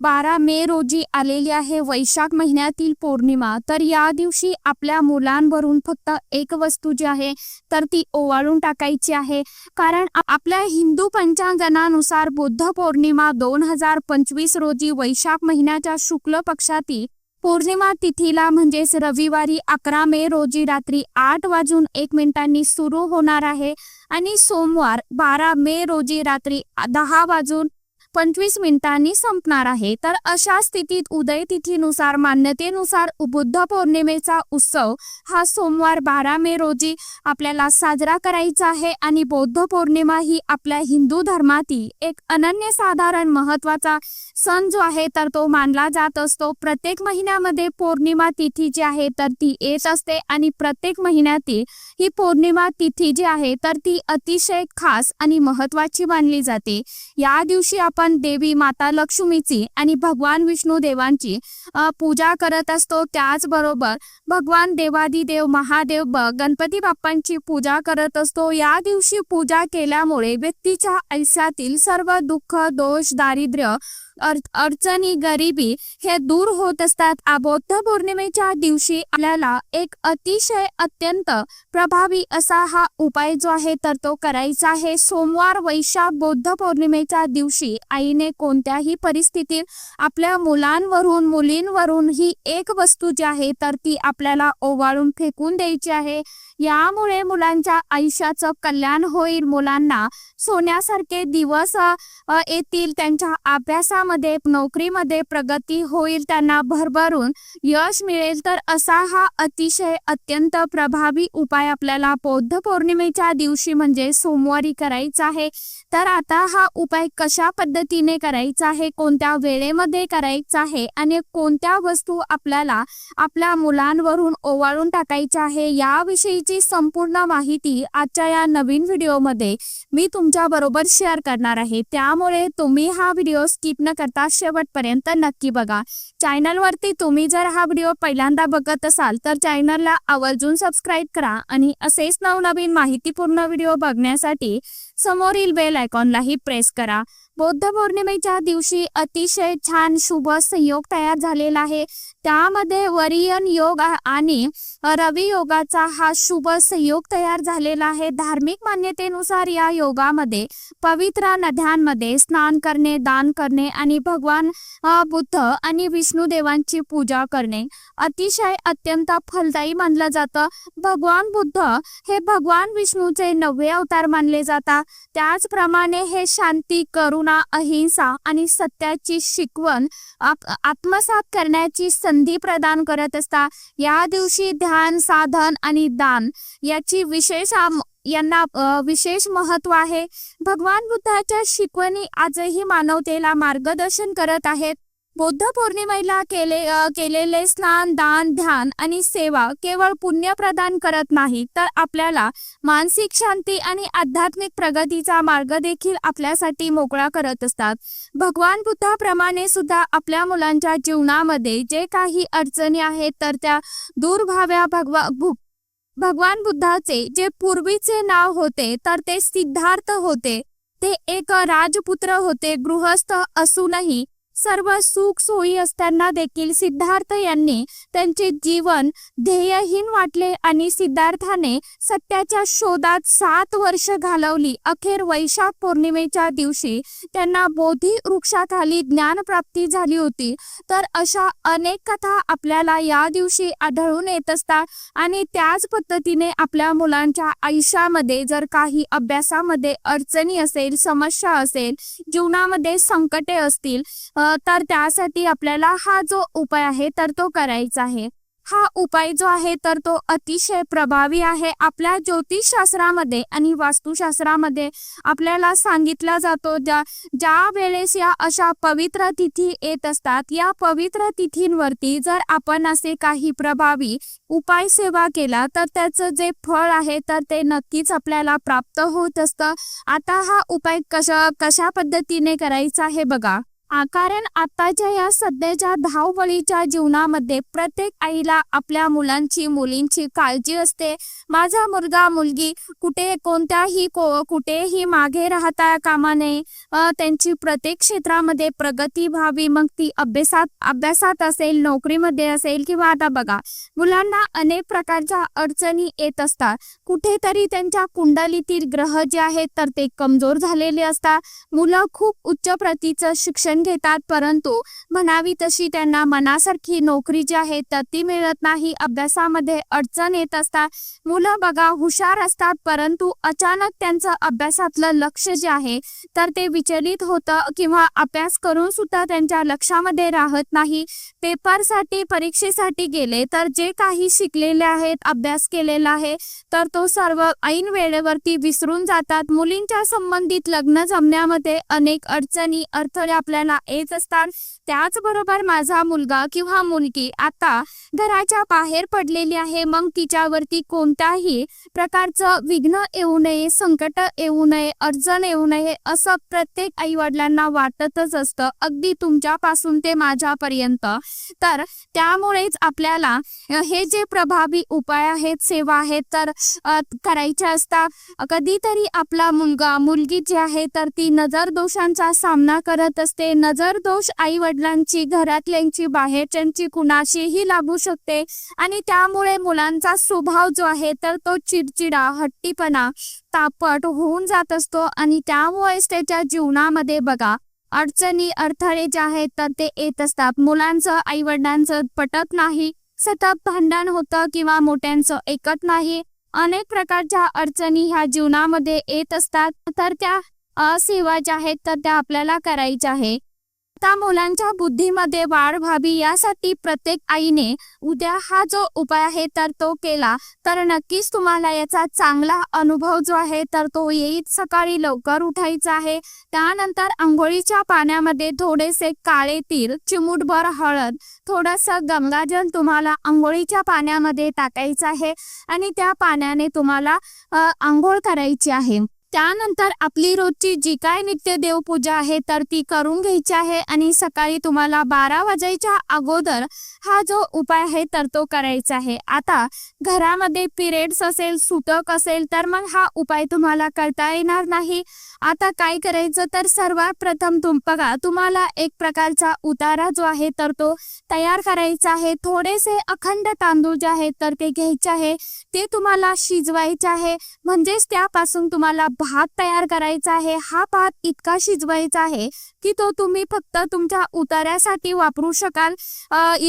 बारा मे रोजी आलेली आहे वैशाख महिन्यातील पौर्णिमा. तर या दिवशी आपल्या मुलांवरून फक्त एक वस्तू जी आहे तर ती ओवाळून टाकायची आहे. कारण आपल्या हिंदू पंचांगणानुसार बुद्ध पौर्णिमा दोन हजार पंचवीस रोजी वैशाख महिन्याच्या शुक्ल पक्षातील पौर्णिमा तिथीला म्हणजेच रविवारी अकरा मे रोजी रात्री आठ वाजून एक मिनिटांनी सुरू होणार आहे. आणि सोमवार बारा मे रोजी रात्री दहा वाजून पंचवीस मिनिटांनी संपणार आहे. तर अशा स्थितीत उदय तिथीनुसार मान्यतेनुसार बुद्ध पौर्णिमेचा उत्सव हा सोमवार बारा मे रोजी आपल्याला साजरा करायचा आहे आणि बौद्ध पौर्णिमा ही आपल्या हिंदू धर्मातील एक अनन्यसाधारण महत्त्वाचा सण जो आहे तर तो मानला जात असतो. प्रत्येक महिन्यामध्ये पौर्णिमा तिथी जी आहे तर ती येत असते आणि प्रत्येक महिन्यातील ही पौर्णिमा तिथी जी आहे तर ती अतिशय खास आणि महत्वाची मानली जाते. या दिवशी आपण देवी माता लक्ष्मीची आणि भगवान विष्णू देवांची पूजा करत असतो. त्याचबरोबर भगवान देवादिदेव महादेव गणपती बाप्पांची पूजा करत असतो. या दिवशी पूजा केल्यामुळे व्यक्तीच्या आयुष्यातील सर्व दुःख दोष दारिद्र्य अडचणी गरिबी हे दूर होत असतात. बौद्ध पौर्णिमेच्या दिवशी आपल्याला एक अतिशय अत्यंत प्रभावी असा हा उपाय जो आहे तर तो करायचा आहे. सोमवार वैशाख बौद्ध पौर्णिमेच्या दिवशी आईने कोणत्याही परिस्थितीत आपल्या मुलांवरून मुलींवरून ही एक वस्तू जी आहे तर ती आपल्याला ओवाळून फेकून द्यायची आहे. यामुळे मुलांच्या आयुष्याचं कल्याण होईल. मुलांना सोन्यासारखे दिवस येतील. त्यांच्या अभ्यासामध्ये नोकरीमध्ये प्रगती होईल. त्यांना भरभरून यश मिळेल. तर असा हा अतिशय अत्यंत प्रभावी उपाय आपल्याला बौद्ध पौर्णिमेच्या दिवशी म्हणजे सोमवारी करायचा आहे. तर आता हा उपाय कशा पद्धतीने करायचा आहे? कोणत्या वेळेमध्ये करायचा आहे? आणि कोणत्या वस्तू आपल्याला आपल्या मुलांवरून ओवाळून टाकायच्या आहे? याविषयी याविषयीची संपूर्ण माहिती आजच्या या नवीन व्हिडिओमध्ये मी तुमच्या बरोबर शेअर करणार आहे. त्यामुळे तुम्ही हा व्हिडिओ स्किप न करता शेवटपर्यंत नक्की बघा. चॅनलवरती तुम्ही जर हा व्हिडिओ पहिल्यांदा बघत असाल तर चॅनलला आवर्जून सबस्क्राईब करा आणि असेच नवनवीन माहितीपूर्ण व्हिडिओ बघण्यासाठी समोरील बेल आयकॉनलाही प्रेस करा. बौद्ध पौर्णिमेच्या दिवशी अतिशय छान शुभ संयोग तयार झालेला आहे. त्यामध्ये वरियन योग आणि रवी योगाचा हा शुभ संयोग तयार झालेला आहे. धार्मिक मान्यतेनुसार या योगामध्ये पवित्र नद्यांमध्ये स्नान करणे दान करणे आणि भगवान बुद्ध आणि विष्णू देवांची पूजा करणे अतिशय अत्यंत फलदायी मानलं जातं. भगवान बुद्ध हे भगवान विष्णूचे नववे अवतार मानले जातात. त्याचप्रमाणे हे शांती करून करुणा अहिंसा आणि सत्याची शिकवण आप- आत्मसात करण्याची संधी प्रदान करत असता. या दिवशी ध्यान साधन आणि दान याची विशेष आम- यांना विशेष महत्त्व आहे. भगवान बुद्धाच्या शिकवणी आजही मानवतेला मार्गदर्शन करत आहेत. बौद्ध पौर्णिमेला केले केलेले स्नान दान ध्यान आणि सेवा केवळ पुण्य प्रदान करत नाही तर आपल्याला मानसिक शांती आणि आध्यात्मिक प्रगतीचा मार्ग देखील आपल्यासाठी मोकळा करत असतात. भगवान बुद्धाप्रमाणे सुद्धा आपल्या मुलांच्या जीवनामध्ये जे काही अडचणी आहेत तर त्या दूर व्हाव्या. भगवा भगवान बुद्धाचे जे पूर्वीचे नाव होते तर ते सिद्धार्थ होते. ते एक राजपुत्र होते गृहस्थ असूनही सर्व सुख सोयी असताना देखील सिद्धार्थ यांनी त्यांचे जीवन ध्येयहीन वाटले आणि सिद्धार्थाने सत्याच्या शोधात सात वर्ष घालवली. अखेर वैशाख पौर्णिमेच्या दिवशी त्यांना बोधी वृक्षाखाली ज्ञानप्राप्ती झाली होती. तर अशा अनेक कथा आपल्याला या दिवशी आढळून येत असतात आणि त्याच पद्धतीने आपल्या मुलांच्या आयुष्यामध्ये जर काही अभ्यासामध्ये अडचणी असेल समस्या असेल जीवनामध्ये संकटे असतील तर त्यासाठी आपल्याला हा जो उपाय आहे तर तो करायचा आहे. हा उपाय जो आहे तर तो अतिशय प्रभावी आहे. आपल्या ज्योतिषशास्त्रामध्ये आणि वास्तुशास्त्रामध्ये आपल्याला सांगितला जातो ज्या ज्या वेळेस या अशा पवित्र तिथी येत असतात या पवित्र तिथींवरती जर आपण असे काही प्रभावी उपाय सेवा केला तर त्याचं जे फळ आहे तर ते नक्कीच आपल्याला प्राप्त होत असतं. आता हा उपाय कशा कशा पद्धतीने करायचा हे बघा. कारण आताच्या या सध्याच्या धावपळीच्या जीवनामध्ये प्रत्येक आईला आपल्या मुलांची मुलींची काळजी असते. माझा मुलगा मुलगी कुठे कोणत्याही को कुठेही मागे राहता कामा नये. त्यांची प्रत्येक क्षेत्रामध्ये प्रगती व्हावी मग ती अभ्यासात अभ्यासात असेल नोकरीमध्ये असेल किंवा आता बघा मुलांना अनेक प्रकारच्या अडचणी येत असतात. कुठेतरी त्यांच्या कुंडलीतील ग्रह जे आहेत तर ते कमजोर झालेले असतात. मुलं खूप उच्च प्रतीचं शिक्षण घेतात परंतु म्हणावी तशी त्यांना मनासारखी नोकरी जी आहे तर ती मिळत नाही. अभ्यासामध्ये अडचण येत असतात. मुलं बघा हुशार असतात परंतु अचानक त्यांचं अभ्यासातलं लक्ष जे आहे तर ते विचलित होतं किंवा अभ्यास करून सुद्धा त्यांच्या लक्षामध्ये राहत नाही. पेपरसाठी परीक्षेसाठी गेले तर जे काही शिकलेले आहेत अभ्यास केलेला आहे तर तो सर्व ऐन वेळेवरती विसरून जातात. मुलींच्या संबंधित लग्न जमण्यामध्ये अनेक अडचणी अडथळे आपल्याला येत असतात त्याचबरोबर माझा मुलगा किंवा मुलगी आता घराच्या बाहेर पडलेली आहे. मग तिच्यावरती कोणत्याही प्रकारचं विघ्न येऊ नये संकट येऊ नये अडचण येऊ नये असं प्रत्येक आई वडिलांना वाटतच असतं. अगदी तुमच्यापासून ते माझ्यापर्यंत. तर त्यामुळेच आपल्याला हे जे प्रभावी उपाय आहेत सेवा आहेत तर करायच्या असतात. कधीतरी आपला मुलगा मुलगी जी आहे तर ती नजर दोषांचा सामना करत असते नजर दोष आई वडिलांची घरातल्यांची बाहेरच्यांची कुणाशीही लागू शकते आणि त्यामुळे मुलांचा स्वभाव जो आहे तर तो चिडचिडा हट्टीपणा तापट होऊन जात असतो आणि त्यामुळेच त्याच्या जीवनामध्ये बघा अडचणी अडथळे जे आहेत तर ते येत असतात. मुलांचं आई वडिलांचं पटत नाही सतत भांडण होतं किंवा मोठ्यांचं ऐकत नाही अनेक प्रकारच्या अडचणी ह्या जीवनामध्ये येत असतात. तर त्या अ, सेवा ज्या आहेत तर त्या आपल्याला करायच्या आहे. आता मुलांच्या बुद्धीमध्ये वाढ व्हावी यासाठी प्रत्येक आईने उद्या हा जो उपाय आहे तर तो केला तर नक्कीच तुम्हाला याचा चांगला अनुभव जो आहे तर तो येईल. सकाळी लवकर उठायचा आहे. त्यानंतर आंघोळीच्या पाण्यामध्ये थोडेसे काळे तीळ चिमूटभर हळद थोडंसं गंगाजल तुम्हाला आंघोळीच्या पाण्यामध्ये टाकायचं आहे आणि त्या पाण्याने तुम्हाला आंघोळ करायची आहे. त्यानंतर आपली रोजची जी काय नित्य देवपूजा आहे तर ती करून घ्यायची आहे आणि सकाळी तुम्हाला बारा वाजायच्या अगोदर हा जो उपाय आहे तर तो करायचा आहे. आता घरामध्ये पिरियड्स असेल सुतक असेल तर मग हा उपाय तुम्हाला करता येणार नाही. आता काय करायचं तर सर्वात प्रथम तुम बघा तुम्हाला एक प्रकारचा उतारा जो आहे तर तो तयार करायचा आहे. थोडेसे अखंड तांदूळ जे आहेत तर ते घ्यायचे आहे. ते तुम्हाला शिजवायचे आहे. म्हणजेच त्यापासून तुम्हाला भात तयार करायचा आहे हा भात इतका शिजवायचा आहे की तो तुम्ही फक्त तुमच्या उतार्यासाठी वापरू शकाल.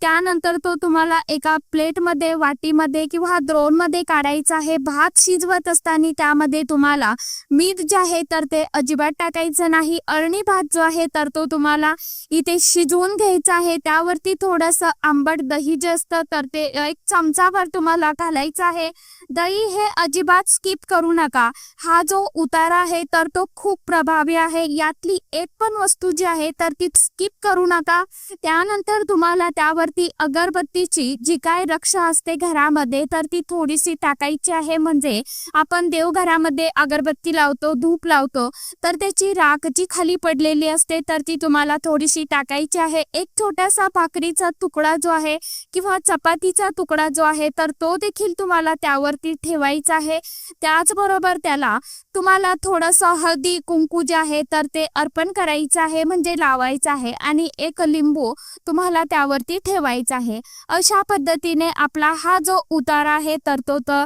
त्यानंतर तो तुम्हाला एका प्लेटमध्ये वाटीमध्ये किंवा द्रोणमध्ये काढायचा आहे. भात शिजवत असताना त्यामध्ये तुम्हाला मीठ जे आहे तर ते अजिबात टाकायचं नाही. अळणी भात जो आहे तर तो तुम्हाला इथे शिजवून घ्यायचा आहे. त्यावरती थोडंसं आंबट दही जे असतं तर ते एक चमचाभर तुम्हाला घालायचं आहे. दही हे अजिबात स्किप करू नका. हा जो उतारा आहे तर तो खूप प्रभावी आहे. यातली एक पण वस्तू जी आहे तर ती स्किप करू नका. त्यानंतर तुम्हाला त्यावरती अगरबत्तीची जी काय रक्षा असते घरामध्ये तर ती थोडीशी टाकायची आहे. म्हणजे आपण देवघरामध्ये अगरबत्ती लावतो धूप लावतो तर त्याची राख जी खाली पडलेली असते तर ती तुम्हाला थोडीशी टाकायची आहे. एक छोटासा भाकरीचा तुकडा जो आहे किंवा चपातीचा तुकडा जो आहे तर तो देखील तुम्हाला त्यावरती ठेवायचा आहे. त्याचबरोबर त्याला तुम्हाला थोडंसं हळदी कुंकू जे आहे तर ते अर्पण करायचं आहे म्हणजे लावायचं आहे. आणि एक लिंबू तुम्हाला त्यावरती ठेवायचा आहे. अशा पद्धतीने आपला हा जो उतारा आहे तर तो तर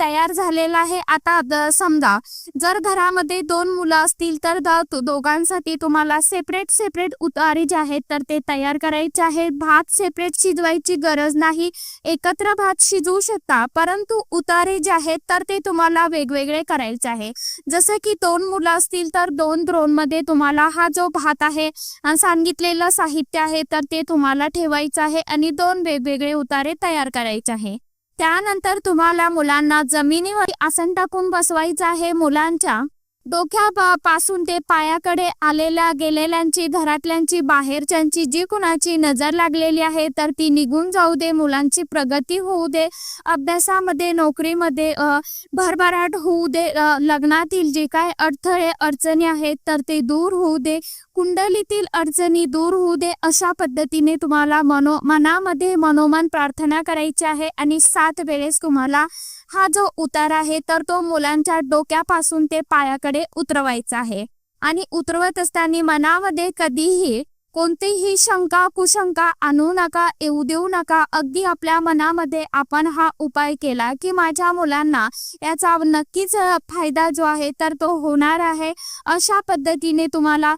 तयार झालेला आहे. आता समजा जर घरामध्ये दोन मुलं असतील तर द- तो- दोघांसाठी तुम्हाला सेपरेट सेपरेट उतारे जे आहेत तर ते तयार करायचे आहेत भात सेपरेट शिजवायची गरज नाही. एकत्र भात शिजवू शकता परंतु उतारे जे आहेत तर ते तुम्हाला वेगवेगळे करायचे आहे. जसं की दोन मुलं असतील तर दोन द्रोणमध्ये तुम्हाला हा जो भात आहे सांगितलेलं साहित्य आहे तर ते तुम्हाला ठेवायचं आहे आणि दोन वेगवेगळे उतारे तयार करायचे आहे. त्यानंतर तुम्हाला मुलांना जमिनीवर आसन टाकून बसवायचं आहे. मुलांच्या डोक्या पासून ते पायाकडे आलेल्या गेलेल्यांची घरातल्यांची बाहेरच्यांची जी कुणाची नजर लागलेली आहे तर ती निघून जाऊ दे मुलांची प्रगती होऊ दे अभ्यासामध्ये नोकरीमध्ये भरभराट होऊ दे लग्नातील जे काय अडथळे अडचणी आहेत तर ते दूर होऊ दे कुंडलीतील अडचणी दूर होऊ दे अशा पद्धतीने तुम्हाला मनो मनामध्ये मनोमन प्रार्थना करायची आहे आणि सात वेळेस तुम्हाला हा जो उतार आहे तर तो मुलांच्या डोक्यापासून ते पायाकडे उतरवायचा आहे. आणि उतरवत असताना मनामध्ये कधीही कोणतीही शंका कुशंका आणू नका येऊ देऊ नका. अगदी आपल्या मनामध्ये आपण हा उपाय केला की माझ्या मुलांना याचा नक्कीच फायदा जो आहे तर तो होणार आहे. अशा पद्धतीने तुम्हाला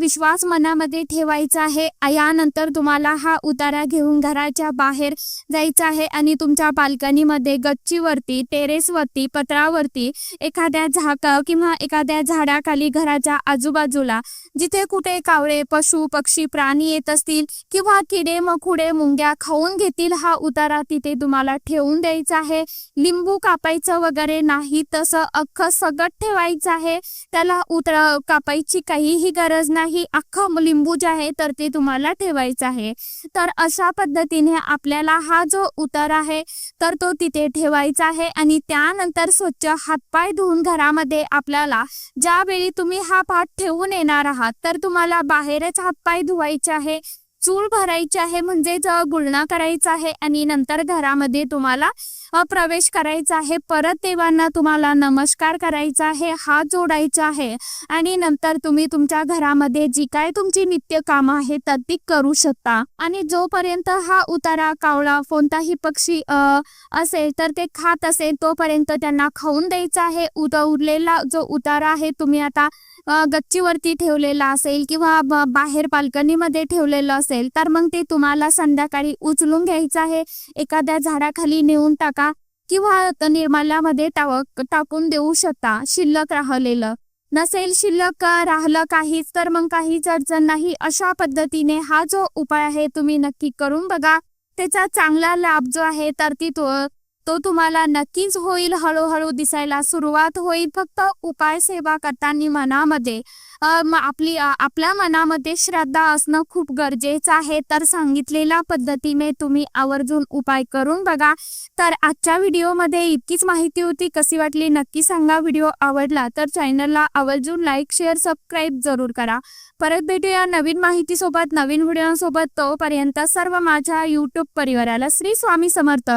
विश्वास मनामध्ये ठेवायचा आहे. यानंतर तुम्हाला हा उतारा घेऊन घराच्या बाहेर जायचं आहे आणि तुमच्या बाल्कनीमध्ये गच्चीवरती टेरेसवरती पत्रावरती एखाद्या झाक किंवा एखाद्या झाडाखाली घराच्या आजूबाजूला जिथे कुठे कावळे पशु पक्षी प्राणी येत असतील किंवा किडे मकुडे मुंग्या खाऊन घेतील हा उतारा तिथे तुम्हाला ठेवून द्यायचा आहे. लिंबू कापायचं वगैरे नाही तसं अख्खं सगट ठेवायचं आहे. त्याला उतर कापायची काहीही गरज नाही. अख्खं लिंबू जे आहे तर ते तुम्हाला ठेवायचं आहे. तर अशा पद्धतीने आपल्याला हा जो उतार आहे तर तो तिथे ठेवायचा आहे आणि त्यानंतर स्वच्छ हातपाय धुवून घरामध्ये आपल्याला ज्यावेळी तुम्ही हा पाठ ठेवून येणार आहात तर तुम्हाला बाहेरच हातपाय धुवायचे आहे? चूल भरायची आहे म्हणजे गुळणा करायचा आहे आणि नंतर घरामध्ये तुम्हाला प्रवेश करायचा आहे. परत देवांना तुम्हाला नमस्कार करायचा आहे हात जोडायचा आहे आणि नंतर तुम्ही तुमच्या घरामध्ये जी काय तुमची नित्य कामं आहेत तर ती करू शकता. आणि जोपर्यंत हा उतारा कावळा कोणताही पक्षी असेल तर ते खात असेल तोपर्यंत त्यांना खाऊन द्यायचा आहे. उद उरलेला जो उतारा आहे तुम्ही आता गच्चीवरती ठेवलेला असेल किंवा बाहेर बाल्कनीमध्ये ठेवलेलं असेल तर मग ते तुम्हाला संध्याकाळी उचलून घ्यायचं आहे. एखाद्या झाडाखाली नेऊन टाका किंवा निर्माल्यामध्ये टाव- टाकून देऊ शकता शिल्लक राहिलेलं. नसेल शिल्लक राहिलं काहीच तर मग काहीच अडचण नाही. अशा पद्धतीने हा जो उपाय आहे तुम्ही नक्की करून बघा. त्याचा चांगला लाभ जो आहे तर ती तो तो तुम्हाला नक्कीच होईल. हळूहळू दिसायला सुरुवात होईल. फक्त उपाय सेवा करताना मनामध्ये आपली आपल्या मनामध्ये श्रद्धा असणं खूप गरजेचं आहे. तर सांगितलेल्या पद्धतीने तुम्ही आवर्जून उपाय करून बघा. तर आजच्या व्हिडिओमध्ये इतकीच माहिती होती. कशी वाटली नक्की सांगा. व्हिडिओ आवडला तर चॅनलला आवर्जून लाईक शेअर सबस्क्राईब जरूर करा. परत भेटूया नवीन माहितीसोबत नवीन व्हिडिओसोबत. तोपर्यंत सर्व माझ्या यूट्यूब परिवाराला श्री स्वामी समर्थ.